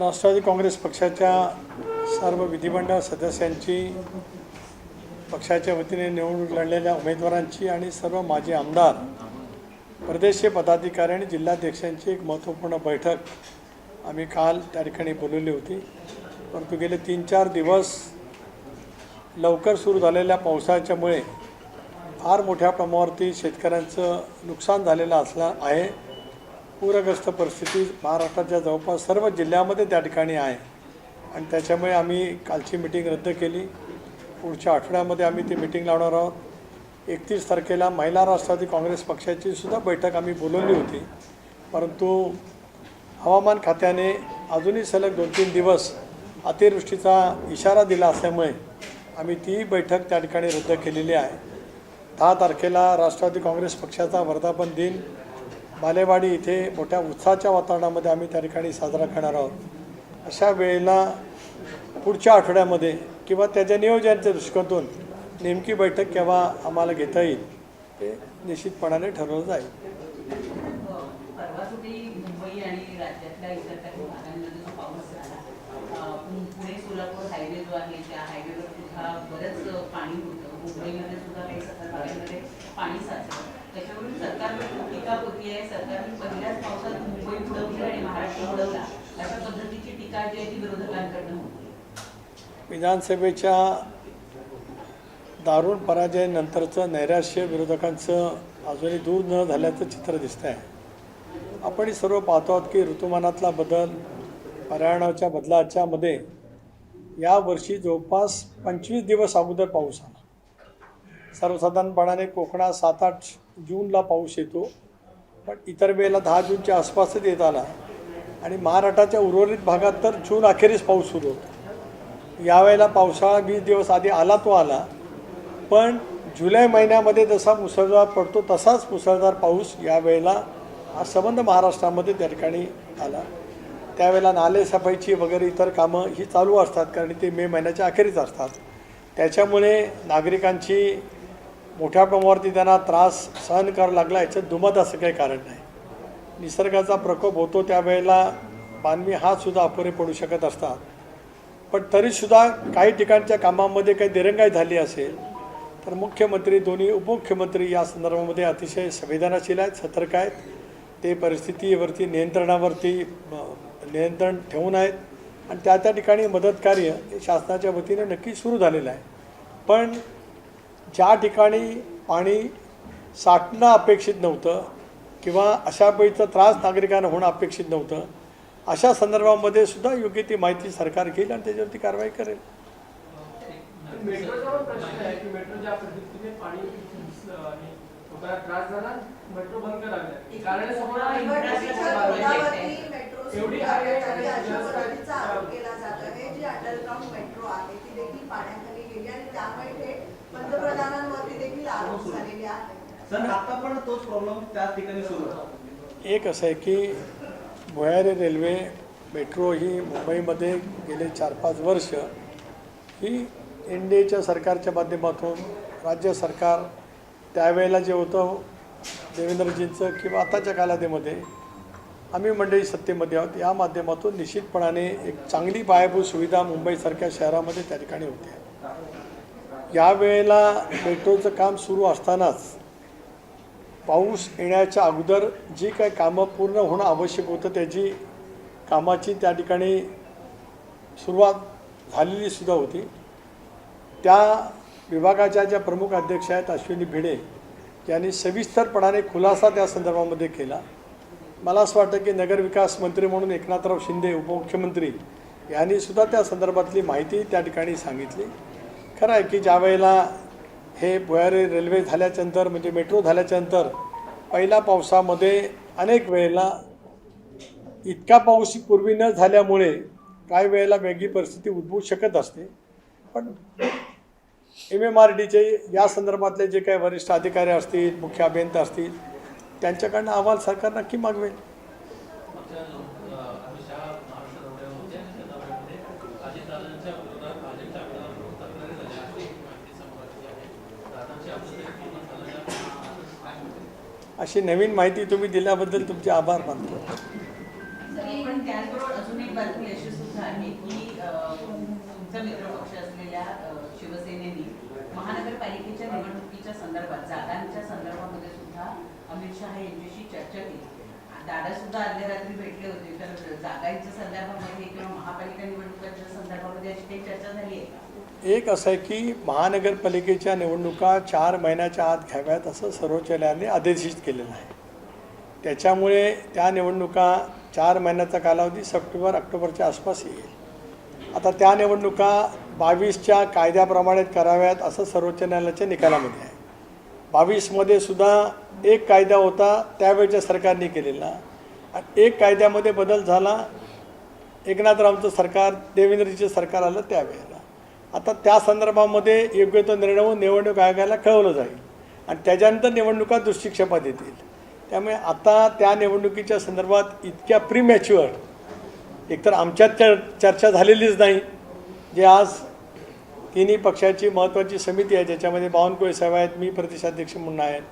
राष्ट्रवादी काँग्रेस पक्षाच्या सर्व विधिमंडळ सदस्यांची पक्षाच्या वतीने निवडणूक लढलेल्या उमेदवारांची आणि सर्व माजी आमदार प्रदेशीय पदाधिकारी आणि जिल्हाध्यक्षांची एक महत्त्वपूर्ण बैठक आम्ही काल त्या ठिकाणी बोलवली होती. परंतु गेले तीन चार दिवस लवकर सुरू झालेल्या पावसाच्यामुळे फार मोठ्या प्रमाणावरती शेतकऱ्यांचं नुकसान झालेलं असलं आहे. पूरग्रस्त परिस्थिती महाराष्ट्राच्या जवळपास सर्व जिल्ह्यामध्ये त्या ठिकाणी आहे. आणि त्याच्यामुळे आम्ही कालची मिटिंग रद्द केली. पुढच्या आठवड्यामध्ये आम्ही ती मिटिंग लावणार आहोत. एकतीस तारखेला महिला राष्ट्रवादी काँग्रेस पक्षाची सुद्धा बैठक आम्ही बोलवली होती. परंतु हवामान खात्याने अजूनही सलग दोन तीन दिवस अतिवृष्टीचा इशारा दिला असल्यामुळे आम्ही ती बैठक त्या ठिकाणी रद्द केलेली आहे. दहा तारखेला राष्ट्रवादी काँग्रेस पक्षाचा वर्धापन दिन. बालेवाडी इथे मोठ्या उत्साहाच्या वातावरणामध्ये आम्ही त्या ठिकाणी साजरा करणार आहोत. अशा वेळेला पुढच्या आठवड्यामध्ये किंवा त्याच्या नियोजनाच्या दृष्टिकोनातून नेमकी बैठक केव्हा आम्हाला घेता येईल ते निश्चितपणाने ठरवलं जाईल परवा कुठे मुंबई आणि राज्यातल्या इतर काही भागांमध्ये जो पाऊस झाला अं, पु- पुणे सोलापूर हायवे जो आहे त्या हायवेवर सुद्धा बरंच पाणी होतं मुंबईमध्ये सुद्धा काही सखल भागांमध्ये पाणी साचलं त्याच्यावरून सरकारवर खूप आहे सरकारने पहिल्याच पावसात मुंबई आणि महाराष्ट्र अशा पद्धतीची टीका जी आहे ती विरोधकांकडनं होती. विधानसभेच्या दारुण पराजयानंतरचं नैराश्य विरोधकांचं अजूनही दूर न झाल्याचं चित्र दिसतं आहे आपण सर्व पाहतो आहोत की ऋतुमानातला बदल पर्यावरणाच्या बदलाच्या मध्ये यावर्षी जवळपास पंचवीस दिवस अगोदर पाऊस आला. सर्वसाधारणपणाने कोकणात सात आठ जूनला पाऊस येतो. पण इतर वेळेला दहा जूनच्या आसपासच येत आला. आणि महाराष्ट्राच्या उर्वरित भागात तर जून अखेरीस पाऊस सुरू होतो. यावेळेला पावसाळा वीस दिवस आधी आला तो आला. पण जुलै महिन्यामध्ये जसा मुसळधार पडतो तसाच मुसळधार पाऊस यावेळेला हा संबंध महाराष्ट्रामध्ये त्या ठिकाणी आला. त्यावेळेला नाले सफाईची वगैरे इतर कामं ही चालू असतात कारण ते मे महिन्याच्या अखेरीच असतात. त्याच्यामुळे नागरिकांची मोठ्या प्रमाणावरती त्यांना त्रास सहन करावा लागला याच्यात दुमत असं काही कारण नाही. निसर्गाचा प्रकोप होतो त्यावेळेला मानवी हात सुद्धा अपुरे पडू शकत असतात. पण तरीसुद्धा काही ठिकाणच्या कामामध्ये काही दिरंगाई झाली असेल तर मुख्यमंत्री दोन्ही उपमुख्यमंत्री या संदर्भामध्ये अतिशय संवेदनाशील आहेत सतर्क आहेत. ते परिस्थितीवरती नियंत्रणावरती नियंत्रण ठेवून आहेत. आणि त्या त्या ठिकाणी मदत कार्य हे शासनाच्या वतीने नक्की सुरू झालेलं आहे. पण ज्या ठिकाणी पाणी साठणं अपेक्षित नव्हतं किंवा अशा वेळीचा त्रास नागरिकांना होणं अपेक्षित नव्हतं अशा संदर्भामध्ये सुद्धा योग्य ती माहिती सरकार घेईल आणि त्याच्यावरती कारवाई करेल मेट्रोचा पण प्रश्न आहे की मेट्रो ज्या पद्धतीने पाणी घुसलं आणि लोकांना त्रास झाला मेट्रो बंद करावी कारण समोर निवडणुकीच्या तोंडावरती मेट्रो सुरू एवढी करण्यात आली आहे अशा जास्त आहे. पद्धतीचा आरोप केला जात आहे जी अंडरग्राऊंड मेट्रो आहे ती देखील पाण्याखाली गेली आणि त्यामुळे पंतप्रधानांवरती देखील आरोप झालेले आहेत. सर आता पण तोच प्रॉब्लेम त्याच ठिकाणी सुरू आहे. एक असं आहे की भुयारी रेल्वे मेट्रो ही मुंबईमध्ये गेले चार पाच वर्ष ही एन डी एच्या सरकारच्या माध्यमातून राज्य सरकार त्यावेळेला जे होतं देवेंद्रजींचं किंवा आताच्या कालावधीमध्ये आम्ही मंडळी सत्तेमध्ये आहोत. या माध्यमातून निश्चितपणाने एक चांगली पायाभूत सुविधा मुंबईसारख्या शहरामध्ये त्या ठिकाणी होते. यावेळेला मेट्रोचं काम सुरू असतानाच पाऊस येण्याच्या अगोदर जी काही कामं पूर्ण होणं आवश्यक होतं त्याची कामाची त्या ठिकाणी सुरुवात झालेली सुद्धा होती. त्या विभागाच्या ज्या प्रमुख अध्यक्ष आहेत अश्विनी भिडे यांनी सविस्तरपणाने खुलासा त्या संदर्भामध्ये केला. मला असं वाटतं की नगरविकास मंत्री म्हणून एकनाथराव शिंदे उपमुख्यमंत्री यांनी सुद्धा त्या संदर्भातली माहिती त्या ठिकाणी सांगितली. खरं आहे की ज्या वेळेला हे भुयारी रेल्वे झाल्याच्यानंतर म्हणजे मेट्रो झाल्याच्यानंतर पहिल्या पावसामध्ये अनेक वेळेला इतका पाऊस पूर्वी न झाल्यामुळे काही वेळेला वेगळी परिस्थिती उद्भवू शकत असते. पण एम एम आर डीचे या संदर्भातले जे काही वरिष्ठ अधिकारी असतील मुख्य अभियंता असतील त्यांच्याकडनं अहवाल सरकार नक्की मागवेल. अशी नवीन माहिती तुम्ही दिल्याबद्दल तुमचे आभार मानतो. पण त्याचबरोबर अजून एक बातमी सुद्धा आहे की अं, मित्रपक्ष असलेल्या अं, शिवसेनेने महानगरपालिकेच्या निवडणुकीच्या संदर्भात जागांच्या संदर्भामध्ये सुद्धा अमित शहा यांच्याशी चर्चा केली. दादा सुद्धा अर्ध्या रात्री भेटले होते तर जागांच्या संदर्भामध्ये किंवा महापालिका निवडणुकांच्या संदर्भामध्ये अशी काही चर्चा झाली आहे का? एक असं आहे की महानगरपालिकेच्या निवडणुका चार महिन्याच्या आत घ्याव्यात असं सर्वोच्च न्यायालयाने आदेशित केलेलं आहे. त्याच्यामुळे त्या निवडणुका चार महिन्याचा कालावधी सप्टेंबर ऑक्टोबरच्या आसपास येईल. आता त्या निवडणुका बावीसच्या कायद्याप्रमाणे कराव्यात असं सर्वोच्च न्यायालयाच्या निकालामध्ये आहे. बावीसमध्ये सुद्धा एक कायदा होता त्यावेळच्या सरकारने केलेला. एक कायद्यामध्ये बदल झाला एकनाथरावचं सरकार देवेंद्रजीचं सरकार आलं त्यावेळेला. आता त्या संदर्भामध्ये योग्य तो निर्णय होऊन निवडणूक आयोगाला कळवलं जाईल. आणि त्याच्यानंतर निवडणुका दृष्टिक्षेपात येतील. त्यामुळे आता त्या निवडणुकीच्या संदर्भात इतक्या प्रीमॅच्युअर एकतर आमच्यात चर चर्चा झालेलीच नाही जे आज तिन्ही पक्षाची महत्त्वाची समिती आहे ज्याच्यामध्ये बावनकुळे साहेब आहेत मी प्रदेशाध्यक्ष म्हणून आहेत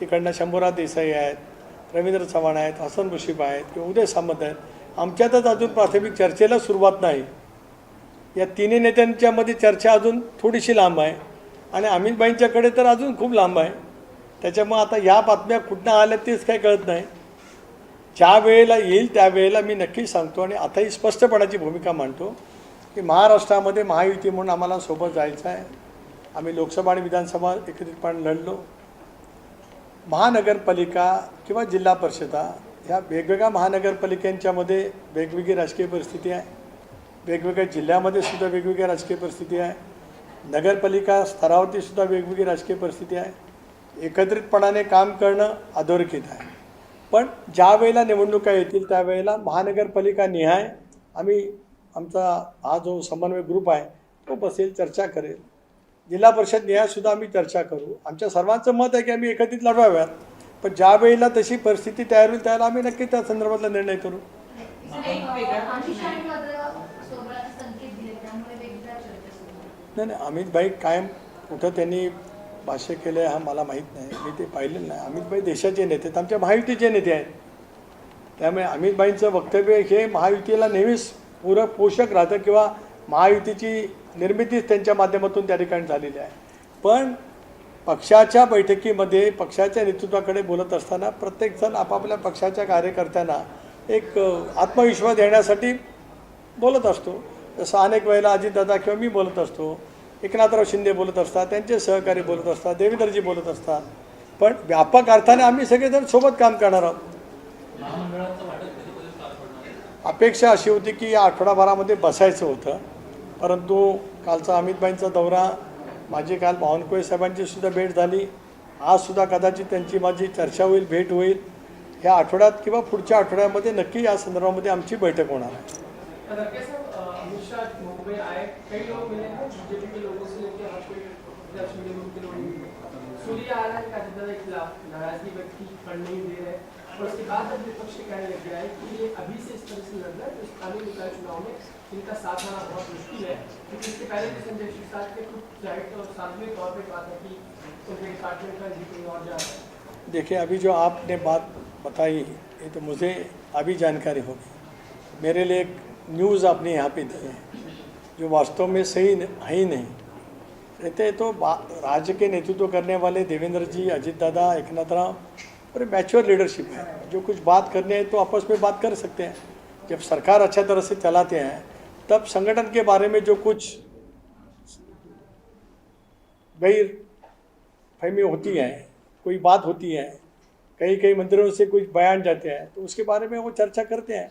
तिकडनं शंभूराज देसाई आहेत रवींद्र चव्हाण आहेत हसन मुशीफ आहेत किंवा उदय सामंत आहेत. आमच्यातच अजून प्राथमिक चर्चेला सुरुवात नाही. या तिन्ही नेत्यांच्यामध्ये चर्चा अजून थोडीशी लांब आहे. आणि अमितबाईंच्याकडे तर अजून खूप लांब आहे. त्याच्यामुळं आता या बातम्या कुठनं आल्या तेच काही कळत नाही. ज्या वेळेला येईल त्यावेळेला मी नक्कीच सांगतो आणि आताही स्पष्टपणाची भूमिका मांडतो की महाराष्ट्रामध्ये महायुती म्हणून आम्हाला सोबत जायचं आहे. आम्ही लोकसभा आणि विधानसभा एकत्रितपणे लढलो. महानगरपालिका किंवा जिल्हा परिषदा ह्या वेगवेगळ्या महानगरपालिकांच्यामध्ये वेगवेगळी राजकीय परिस्थिती आहे. वेगवेगळ्या जिल्ह्यामध्ये सुद्धा वेगवेगळी राजकीय परिस्थिती आहे. नगरपालिका स्तरावरती सुद्धा वेगवेगळी राजकीय परिस्थिती आहे. एकत्रितपणाने काम करणं अधोरेखित आहे. पण ज्या वेळेला निवडणुका येतील त्यावेळेला महानगरपालिका निहाय आम्ही आमचा हा जो समन्वय ग्रुप आहे तो बसेल चर्चा करेल. जिल्हा परिषद निहायसुद्धा आम्ही चर्चा करू. आमच्या सर्वांचं मत आहे की आम्ही एकत्रित लढवाव्यात. पण ज्या वेळेला तशी परिस्थिती तयार होईल त्यावेळेला आम्ही नक्की त्या संदर्भातला निर्णय करू सर, एक वेगळा आमिष प्रश्न आहे. आणि मात्र सोबत संकेत दिले त्यामुळे वेगवेगळ्या चर्चा सुरू आहेत. नाही नाही अमितभाई कायम कुठं त्यांनी भाष्य केलं आहे हा मला माहीत नाही. मी ते पाहिलेलं नाही. अमितभाई देशाचे नेते आहेत. आमच्या महायुतीचे नेते आहेत. त्यामुळे अमितभाईंचं वक्तव्य हे महायुतीला नेहमीच पूरक पोषक राहतं किंवा महायुतीची निर्मितीच त्यांच्या माध्यमातून त्या ठिकाणी झालेली आहे. पण पक्षाच्या बैठकीमध्ये पक्षाच्या नेतृत्वाकडे बोलत असताना प्रत्येकजण आपापल्या पक्षाच्या कार्यकर्त्यांना एक आत्मविश्वास देण्यासाठी बोलत असतो. जसं अनेक वेळेला अजितदादा किंवा मी बोलत असतो एकनाथराव शिंदे बोलत असतात त्यांचे सहकारी बोलत असतात देवेंद्रजी बोलत असतात. पण व्यापक अर्थाने आम्ही सगळेजण सोबत काम करणार आहोत. अपेक्षा अशी होती की या आठवडाभरामध्ये बसायचं होतं परंतु कालचा अमितबाईंचा दौरा माझी काल बावनकुळे साहेबांची सुद्धा भेट झाली. आजसुद्धा कदाचित त्यांची माझी चर्चा होईल भेट होईल. ह्या आठवड्यात किंवा पुढच्या आठवड्यामध्ये नक्की या संदर्भामध्ये आमची बैठक होणार आहे. मुंबई आए, कई लोग मिले हैं बीजेपी के लोगों से लेकर आप कोई राष्ट्रीय लोगों के लोग सूर्य आ रहा है काजदा के खिलाफ नाराज़गी व्यक्त की नहीं दे रहे और उसके बाद अब विपक्ष कहने लग गया है कि ये अभी से इस तरह से लड़ना है तो स्थानीय निकाय चुनाव में इनका साथ आना बहुत मुश्किल है। क्योंकि इसके पहले भी संजय सिरसाट ने खुद ज़ाहिर और सार्वजनिक तौर पर कहा था कि उनके डिपार्टमेंट का जी और जा रहा है। देखिए, अभी जो आपने बात बताई, ये तो मुझे अभी जानकारी होगी। मेरे लिए एक न्यूज़ आपने यहाँ पे दी है। जो वास्तव में सही है ही नहीं। रहते तो राज्य के नेतृत्व करने वाले देवेंद्र जी, अजीत दादा, एकनाथ राम, और मैच्योर लीडरशिप है। जो कुछ बात करने हैं तो आपस में बात कर सकते हैं। जब सरकार अच्छा तरह से चलाते हैं, तब संगठन के बारे में जो कुछ गैर फहमी होती है, कोई बात होती है कई कई मंदिरों से कुछ बयान जाते हैं तो उसके बारे में वो चर्चा करते हैं।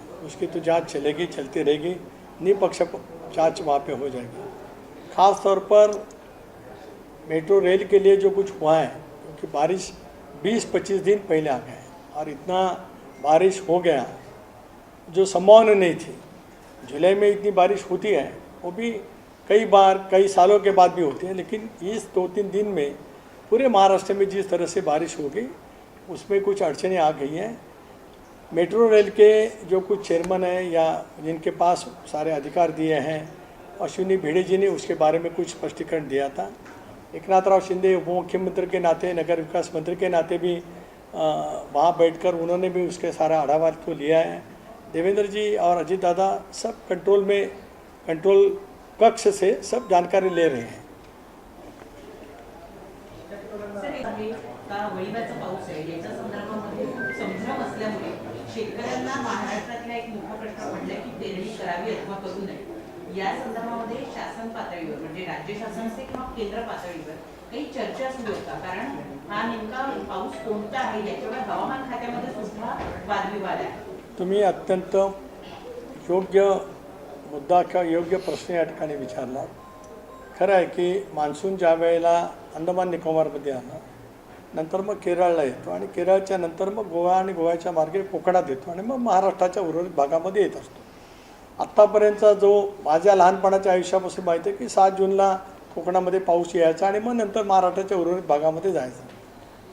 उसकी तो जाँच चलेगी, चलती रहेगी। निपक्ष जाँच वहाँ पे हो जाएगी। ख़ास तौर पर मेट्रो रेल के लिए जो कुछ हुआ है, क्योंकि बारिश 20-25 दिन पहले आ गए और इतना बारिश हो गया, जो संभावना नहीं थी। जुलाई में इतनी बारिश होती है, वो भी कई बार, कई सालों के बाद भी होती है, लेकिन इस दो तीन दिन में पूरे महाराष्ट्र में जिस तरह से बारिश हो गई, उसमें कुछ अड़चनें आ गई हैं। मेट्रो रेल के जो कुछ चेयरमैन हैं या जिनके पास सारे अधिकार दिए हैं, अश्विनी भिड़े जी ने उसके बारे में कुछ स्पष्टीकरण दिया था। एकनाथराव शिंदे उप मुख्यमंत्री के नाते, नगर विकास मंत्री के नाते भी वहाँ बैठकर उन्होंने भी उसके सारा आढ़ावा तो लिया है। देवेंद्र जी और अजीत दादा सब कंट्रोल में, कंट्रोल कक्ष से सब जानकारी ले रहे हैं। सर शेतकऱ्यांना महाराष्ट्रातला एक मोठा प्रश्न पडलाय की पेरणी करावी अथवा करू नये. या संदर्भामध्ये शासन पातळीवर म्हणजे राज्य शासन असते किंवा केंद्र पातळीवर काही चर्चा सुरू होता. कारण हा नेमका पाऊस कोणता आहे याच्यावर हवामान खात्यामध्ये सुद्धा वादविवाद आहे. तुम्ही अत्यंत योग्य मुद्दा किंवा योग्य प्रश्न या ठिकाणी विचारला. खरं आहे की मान्सून ज्या वेळेला अंदमान निकोबारमध्ये आला नंतर मग केरळला येतो आणि केरळच्या नंतर मग गोवा आणि गोव्याच्या मार्गे कोकणात येतो आणि मग महाराष्ट्राच्या उर्वरित भागामध्ये येत असतो. आत्तापर्यंतचा जो माझ्या लहानपणाच्या आयुष्यापासून माहिती आहे की सात जूनला कोकणामध्ये पाऊस यायचा आणि मग नंतर महाराष्ट्राच्या उर्वरित भागामध्ये जायचं.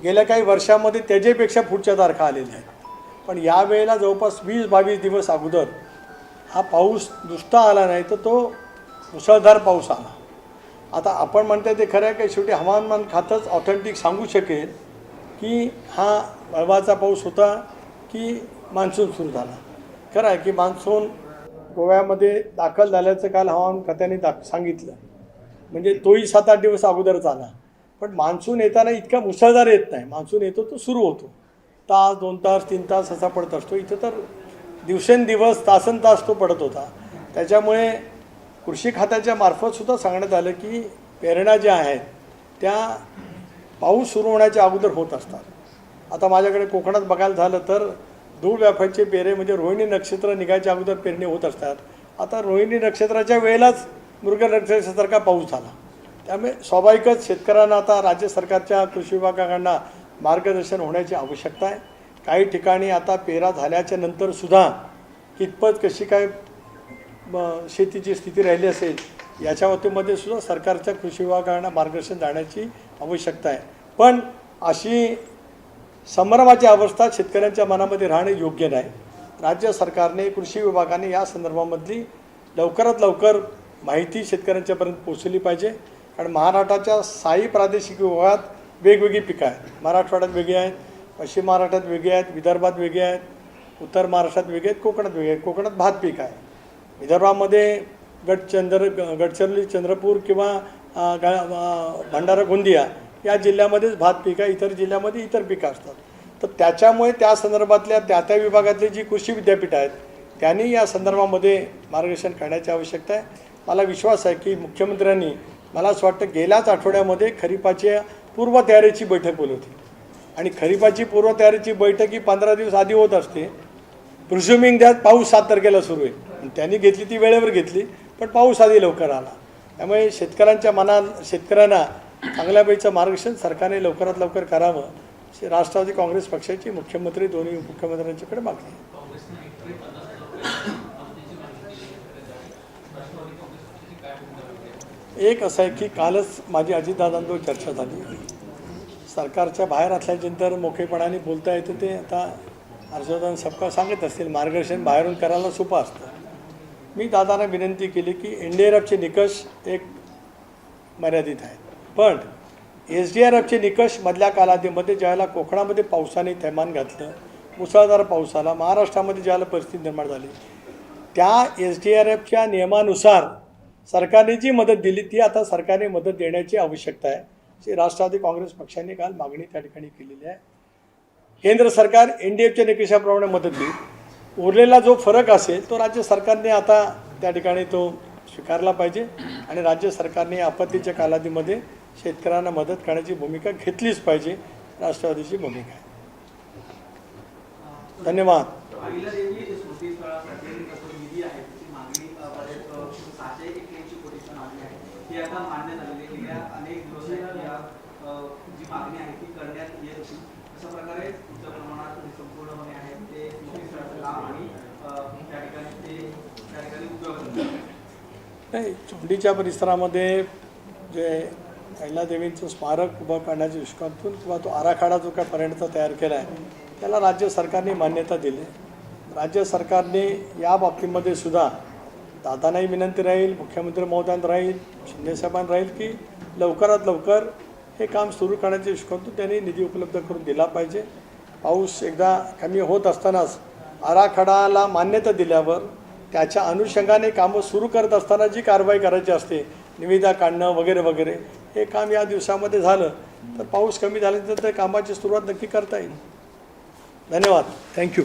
गेल्या काही वर्षामध्ये त्याच्यापेक्षा पुढच्या तारखा आलेल्या आहेत. पण यावेळेला जवळपास वीस बावीस दिवस अगोदर हा पाऊस नुसता आला नाही तर तो मुसळधार पाऊस आला. आता आपण म्हणतो ते खरं आहे की शेवटी हवामान खातंच ऑथेंटिक सांगू शकेल की हा वळवाचा पाऊस होता की मान्सून सुरू झाला. खरं आहे की मान्सून गोव्यामध्ये दाखल झाल्याचं काल हवामान खात्याने दाख सांगितलं. म्हणजे तोही सात आठ दिवस अगोदरच आला. पण मान्सून येताना इतका मुसळधार येत नाही. मान्सून येतो तो सुरू होतो. तास दोन तास तीन तास असा पडत असतो. इथं तर दिवसेंदिवस तासन तास तो पडत होता. त्याच्यामुळे कृषी खात्याच्या मार्फतसुद्धा सांगण्यात आलं की पेरण्या ज्या आहेत त्या पाऊस सुरू होण्याच्या अगोदर होत असतात. आता माझ्याकडे कोकणात बघायला झालं तर धूळ व्यापाचे पेरे म्हणजे रोहिणी नक्षत्र निघायच्या अगोदर पेरणी होत असतात. आता रोहिणी नक्षत्राच्या वेळेलाच मृग नक्षत्रासारखा पाऊस झाला. त्यामुळे स्वाभाविकच शेतकऱ्यांना आता राज्य सरकारच्या कृषी विभागाकडनं मार्गदर्शन होण्याची आवश्यकता आहे. काही ठिकाणी आता पेरा झाल्याच्या नंतरसुद्धा कितपत कशी काय शेतीची स्थिती राहिली असेल याच्या बाबतीमध्ये सुद्धा सरकारच्या कृषी विभागांना मार्गदर्शन जाण्याची आवश्यकता आहे. पण अशी संभ्रमाची अवस्था शेतकऱ्यांच्या मनामध्ये राहणे योग्य नाही. राज्य सरकारने कृषी विभागाने या संदर्भामधली लवकरात लवकर माहिती शेतकऱ्यांच्यापर्यंत पोचली पाहिजे. कारण महाराष्ट्राच्या साई प्रादेशिक विभागात वेगवेगळी पिकं आहेत. मराठवाड्यात वेगळी आहेत पश्चिम महाराष्ट्रात वेगळी आहेत विदर्भात वेगळी आहेत उत्तर महाराष्ट्रात वेगळे आहेत कोकणात वेगळे आहेत. कोकणात भात पीक आहे. विदर्भामध्ये गडचंद्र गडचिरोली चंद्रपूर किंवा भंडारा गोंदिया या जिल्ह्यामध्येच भात पीक आहे. इतर जिल्ह्यामध्ये इतर पिकं असतात. तर त्याच्यामुळे त्या संदर्भातल्या त्या त्या विभागातली जी कृषी विद्यापीठं आहेत त्यांनी या संदर्भामध्ये मार्गदर्शन करण्याची आवश्यकता आहे. मला विश्वास आहे की मुख्यमंत्र्यांनी मला असं वाटतं गेल्याच आठवड्यामध्ये खरीपाच्या पूर्वतयारीची बैठक बोलवली आणि खरीपाची पूर्वतयारीची बैठक ही पंधरा दिवस आधी होत असते. प्रिझ्युमिंग द्यात पाऊस सात तारखेला सुरू आहे. त्यांनी घेतली ती वेळेवर घेतली पण पाऊस आधी लवकर आला. त्यामुळे शेतकऱ्यांच्या मनात शेतकऱ्यांना चांगल्यापैकीचं मार्गदर्शन सरकारने लवकरात लवकर करावं अशी राष्ट्रवादी काँग्रेस पक्षाची मुख्यमंत्री दोन्ही मुख्यमंत्र्यांच्याकडे मागणी एक असं आहे की कालच माझी अजितदादांवर चर्चा झाली सरकारच्या बाहेर असल्यानंतर मोकळेपणाने बोलता येतं ते आता हर्षवर्धन सबका सांगत असतील मार्गदर्शन बाहेरून करायला सोपं असतं. मी दादांना विनंती केली की एन डी आर एफचे निकष एक मर्यादित आहेत. पण एस डी आर एफचे निकष मधल्या कालावधीमध्ये ज्यावेळेला कोकणामध्ये पावसाने थैमान घातलं मुसळधार पाऊस आला महाराष्ट्रामध्ये ज्यावेळेला परिस्थिती निर्माण झाली त्या एस डी आर एफच्या नियमानुसार सरकारने जी मदत दिली ती आता सरकारने मदत देण्याची आवश्यकता आहे. अशी राष्ट्रवादी काँग्रेस पक्षाने काल मागणी त्या ठिकाणी केलेली आहे. केंद्र सरकार एन डी एफच्या निकषाप्रमाणे मदत देईल. उरलेला जो फरक असेल तो राज्य सरकारने आता त्या ठिकाणी तो स्वीकारला पाहिजे आणि राज्य सरकारने आपत्तीच्या कालावधीमध्ये शेतकऱ्यांना मदत करण्याची भूमिका घेतलीच पाहिजे. राष्ट्रवादीची भूमिका आहे. धन्यवाद. मागणी आहे. ती अनेक अशा प्रकारे पुढच्या प्रमाणात जे संपूर्णपणे आहे ते स्मृती आणि त्या ठिकाणी ते त्या ठिकाणी उपयोग नाही चोंडीच्या परिसरामध्ये जे अहिल्यादेवींचं स्मारक उभं करण्याच्या दृष्टिकोनातून किंवा तो आराखडा जो काय पर्यंत तयार केला आहे त्याला राज्य सरकारने मान्यता दिली राज्य सरकारने या बाबतीमध्ये सुद्धा दादांनाही विनंती राहील मुख्यमंत्री महोदयांना राहील शिंदेसाहेबांना राहील की लवकरात लवकर हे काम सुरू करण्याच्या दृष्टिकोनातून त्यांनी निधी उपलब्ध करून दिला पाहिजे. पाऊस एकदा कमी होत असतानाच आराखडाला मान्यता दिल्यावर त्याच्या अनुषंगाने कामं सुरू करत असताना जी कारवाई करायची असते निविदा काढणं वगैरे वगैरे हे काम या दिवसामध्ये झालं. तर पाऊस कमी झाल्यानंतर ते कामाची सुरुवात नक्की करता येईल. धन्यवाद. थँक्यू